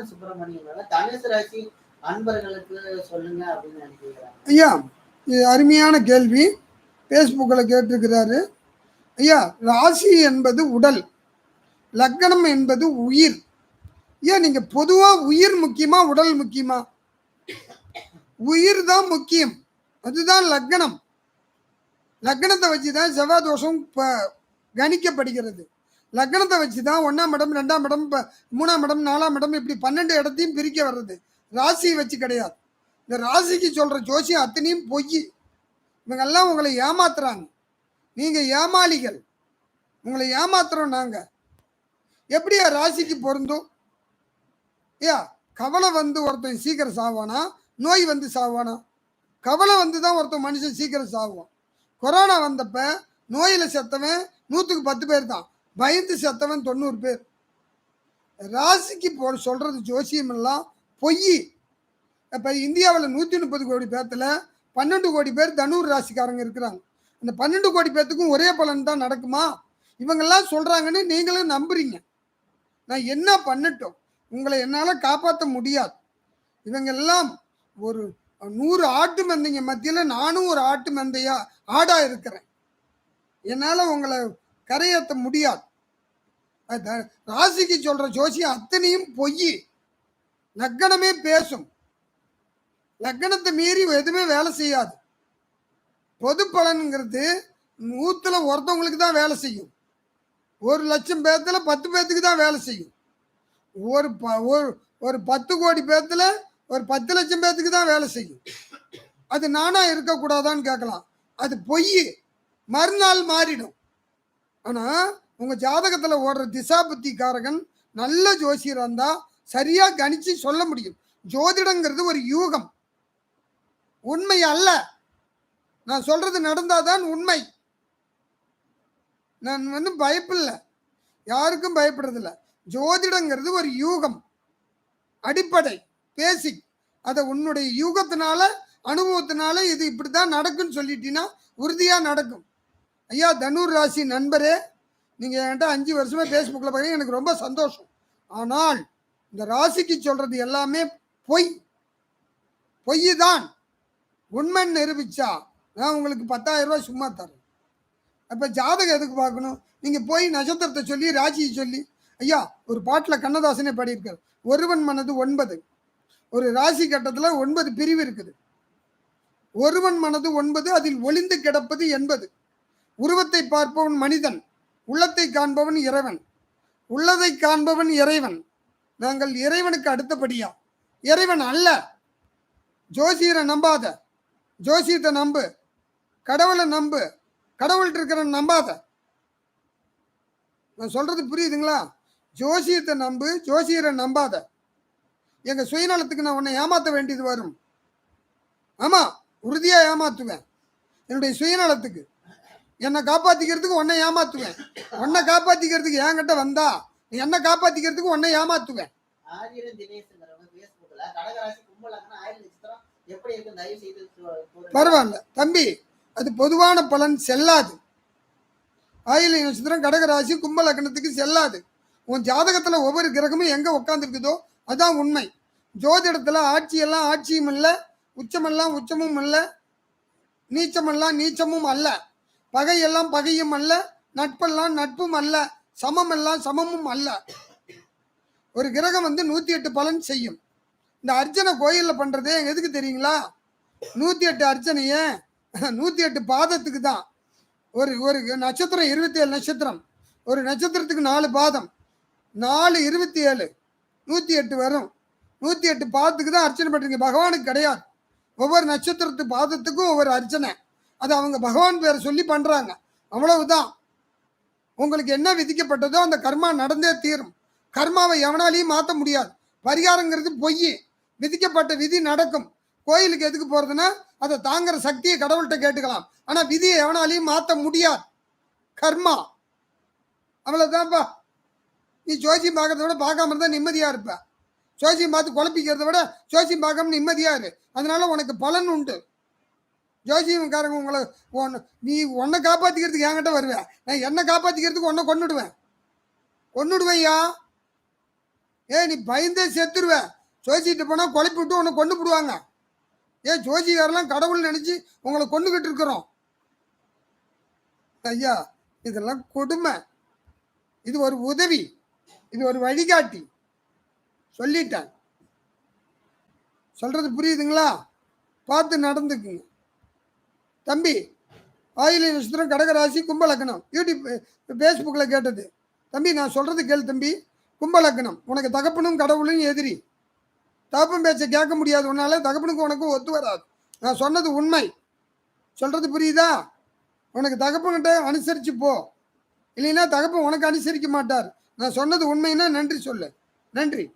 பால சுப்பிரமணியம் தனுசு ராசி அன்பர்களுக்கு சொல்லுங்க அப்படின்னு நினைக்கிறேன். ஐயா இது அருமையான கேள்வி. ஃபேஸ்புக்கில் கேட்டிருக்கிறாரு. ஐயா ராசி என்பது உடல் லக்கணம் என்பது உயிர். ஏன் நீங்கள் பொதுவாக உயிர் முக்கியமா உடல் முக்கியமா? உயிர் தான் முக்கியம். அதுதான் லக்கணம் லக்கணத்தை வச்சு தான் செவ்வாய் தோஷம் கணிக்கப்படுகிறது. லக்னத்தை வச்சு தான் ஒன்றாம் இடம் ரெண்டாம் இடம் இப்போ மூணாம் இடம் நாலாம் இடம் இப்படி பன்னெண்டு இடத்தையும் பிரிக்க வர்றது. ராசியை வச்சு கிடையாது. இந்த ராசிக்கு சொல்கிற ஜோசியம் அத்தனையும் பொய். இவங்கெல்லாம் உங்களை ஏமாத்துறாங்க. நீங்கள் ஏமாளிகள். உங்களை ஏமாத்துறோம் நாங்கள் எப்படியா ராசிக்கு பொருந்தும்? ஐயா கவலை வந்து ஒருத்தன் சீக்கிரம் சாவானா? நோய் வந்து சாவானா? கவலை வந்து தான் ஒருத்தன் மனுஷன் சீக்கிரம் சாவான் கொரோனா வந்தப்ப நோயில் செத்தவன் நூற்றுக்கு பத்து பேர் தான் பயந்து செத்தவன் தொண்ணூறு பேர். ராசிக்கு போ சொல்கிறது ஜோசியம் எல்லாம் பொய். இப்போ இந்தியாவில் நூற்றி முப்பது கோடி பேர்த்தில் பன்னெண்டு கோடி பேர் தனூர் ராசிக்காரங்க இருக்கிறாங்க. அந்த பன்னெண்டு கோடி பேர்த்துக்கும் ஒரே பலன் தான் நடக்குமா? இவங்கெல்லாம் சொல்கிறாங்கன்னு நீங்களும் நம்புறீங்க. நான் என்ன பண்ணட்டும்? உங்களை என்னால் காப்பாற்ற முடியாது. இவங்கெல்லாம் ஒரு நூறு ஆட்டு மந்தைங்க மத்தியில் நானும் ஒரு ஆட்டு மந்தையா ஆடாக இருக்கிறேன். என்னால் உங்களை கரையேற்ற முடியாது. ராசிக்கு சொல்கிற ஜோசியம் அத்தனையும் பொய். லக்கணமே பேசும். லக்கணத்தை மீறி எதுவுமே வேலை செய்யாது. பொது பலன்கிறது நூற்றுல ஒருத்தவங்களுக்கு தான் வேலை செய்யும். ஒரு லட்சம் பேர்த்துல பத்து பேர்த்துக்கு தான் வேலை செய்யும். ஒரு ப ஒரு ஒரு பத்து கோடி பேர்த்துல ஒரு பத்து லட்சம் பேர்த்துக்கு தான் வேலை செய்யும். அது நானா இருக்கக்கூடாதான்னு கேட்கலாம். அது பொய். மறுநாள் மாறிடும். ஆனால் உங்கள் ஜாதகத்தில் ஓடுற திசாபுத்திக்காரகன் நல்ல ஜோசியராக இருந்தால் சரியாக கணிச்சு சொல்ல முடியும். ஜோதிடங்கிறது ஒரு யூகம். உண்மை அல்ல. நான் சொல்றது நடந்தாதான் உண்மை. நான் வந்து பயப்பில்லை. யாருக்கும் பயப்படுறதில்ல. ஜோதிடங்கிறது ஒரு யூகம். அடிப்படை. பேசிக். அதை உன்னுடைய யூகத்தினால அனுபவத்தினால இது இப்படித்தான் நடக்குன்னு சொல்லிட்டீங்கன்னா உறுதியாக நடக்கும். ஐயா தனுர் ராசி நண்பரே நீங்கள் என்கிட்ட அஞ்சு வருஷமா ஃபேஸ்புக்கில் பார்க்க எனக்கு ரொம்ப சந்தோஷம். ஆனால் இந்த ராசிக்கு சொல்கிறது எல்லாமே பொய். பொய் தான் உண்மை நிரூபிச்சா நான் உங்களுக்கு பத்தாயிரம் ரூபாய் சும்மா தரேன் அப்போ ஜாதகம் எதுக்கு பார்க்கணும்? நீங்கள் போய் நட்சத்திரத்தை சொல்லி ராசியை சொல்லி ஐயா ஒரு பாட்டில் கண்ணதாசனே பாடியிருக்கார். ஒருவன் மனது ஒன்பது. ஒரு ராசி கட்டத்தில் ஒன்பது பிரிவு இருக்குது. ஒருவன் மனது ஒன்பது அதில் ஒளிந்து கிடப்பது என்பது உருவத்தை பார்ப்பவன் மனிதன். உள்ளத்தை காண்பவன் இறைவன். உள்ளதை காண்பவன் இறைவன். நாங்கள் இறைவனுக்கு அடுத்தபடியா? இறைவன் அல்ல. ஜோசியரை நம்பாத. ஜோசியத்தை நம்பு. கடவுளை நம்பு. கடவுள்கிட்ட இருக்கிற நம்பாத. நான் சொல்றது புரியுதுங்களா? ஜோசியத்தை நம்பு ஜோசியரை நம்பாத. எங்க சுயநலத்துக்கு நான் உன்னை ஏமாத்த வேண்டியது வரும். ஆமா உறுதியா ஏமாத்துவேன். என்னுடைய சுயநலத்துக்கு. என்னை காப்பாத்திக்கிறதுக்கு உன்னை ஏமாத்துவேன். உன்னை காப்பாத்திக்கிறதுக்கு என்கிட்ட வந்தா நீ என்னை காப்பாத்திக்கிறதுக்கு உன்னை ஏமாத்துவேன். பரவாயில்ல. தம்பி அது பொதுவான பலன் செல்லாது. ஆயில நட்சத்திரம் கடகராசி கும்ப லக்னத்துக்கு செல்லாது. உன் ஜாதகத்துல ஒவ்வொரு கிரகமும் எங்க உட்காந்துருக்குதோ அதான் உண்மை. ஜோதிடத்துல ஆட்சியெல்லாம் ஆட்சியும் இல்லை உச்சமெல்லாம் உச்சமும் அல்ல நீச்சமெல்லாம் நீச்சமும் அல்ல. பகையெல்லாம் பகையும் அல்ல நட்பெல்லாம் நட்பும் அல்ல சமம் எல்லாம் சமமும் அல்ல. ஒரு கிரகம் வந்து நூத்தி எட்டு பலன் செய்யும். இந்த அர்ச்சனை கோயிலில் பண்றதே எதுக்கு தெரியுங்களா? நூத்தி எட்டு அர்ச்சனையே நூத்தி எட்டு பாதத்துக்கு தான். ஒரு ஒரு நட்சத்திரம் இருபத்தி ஏழு நட்சத்திரம். ஒரு நட்சத்திரத்துக்கு நாலு பாதம். நாலு இருபத்தி ஏழு நூத்தி எட்டு வரும். நூத்தி எட்டு பாதத்துக்கு தான் அர்ச்சனை பண்றீங்க. பகவானுக்கு கிடையாது. ஒவ்வொரு நட்சத்திரத்து பாதத்துக்கும் ஒவ்வொரு அர்ச்சனை. அது அவங்க பகவான் பேரை சொல்லி பண்ணுறாங்க அவ்வளவுதான். உங்களுக்கு என்ன விதிக்கப்பட்டதோ அந்த கர்மா நடந்தே தீரும். கர்மாவை எவனாலையும் மாற்ற முடியாது. பரிகாரங்கிறது பொய். விதிக்கப்பட்ட விதி நடக்கும். கோயிலுக்கு எதுக்கு போகிறதுன்னா அதை தாங்குற சக்தியை கடவுள்கிட்ட கேட்டுக்கலாம். ஆனால் விதியை எவனாலையும் மாற்ற முடியாது. கர்மா. அவ்வளோதான்ப்பா நீ ஜோசியம் பார்க்கறத விட பார்க்காம இருந்தால் நிம்மதியாக இருப்ப. ஜோசியம் பார்த்து குழப்பிக்கிறத விட ஜோசியம் பார்க்காம நிம்மதியாக இரு. அதனால உனக்கு பலன் உண்டு. ஜோசியம்காரங்க உங்களை ஒன்று நீ உன்னை காப்பாற்றிக்கிறதுக்கு என்கிட்ட வருவேன் நான் என்னை காப்பாற்றிக்கிறதுக்கு உன்னை கொண்டுடுவேன் கொண்டுடுவையா ஏ நீ பயந்தே செத்துருவேன் ஜோசிட்டு போனால் குழப்பி விட்டு உன்னை கொண்டு போடுவாங்க. ஏ ஜோசிகாரெல்லாம் கடவுள் நினச்சி உங்களை கொண்டுகிட்டு இருக்கிறோம். ஐயா இதெல்லாம் கொடுமை. இது ஒரு உதவி. இது ஒரு வழிகாட்டி. சொல்லிட்டேன். சொல்கிறது புரியுதுங்களா? பார்த்து நடந்துக்குங்க. தம்பி ஆயுள் நட்சத்திரம் கடகராசி கும்பலக்கணம். யூடியூப் ஃபேஸ்புக்கில் கேட்டது. தம்பி நான் சொல்கிறது கேள் தம்பி. கும்பலக்கணம். உனக்கு தகப்பனும் கடவுளும் எதிரி. தகப்பன் பேச்சை கேட்க முடியாது. உன்னால தகப்பனுக்கு உனக்கும் ஒத்து வராது. நான் சொன்னது உண்மை. சொல்கிறது புரியுதா? உனக்கு தகப்பன்கிட்ட அனுசரித்து போ. இல்லைன்னா தகப்பன் உனக்கு அனுசரிக்க மாட்டார். நான் சொன்னது உண்மைன்னா நன்றி சொல்லு. நன்றி.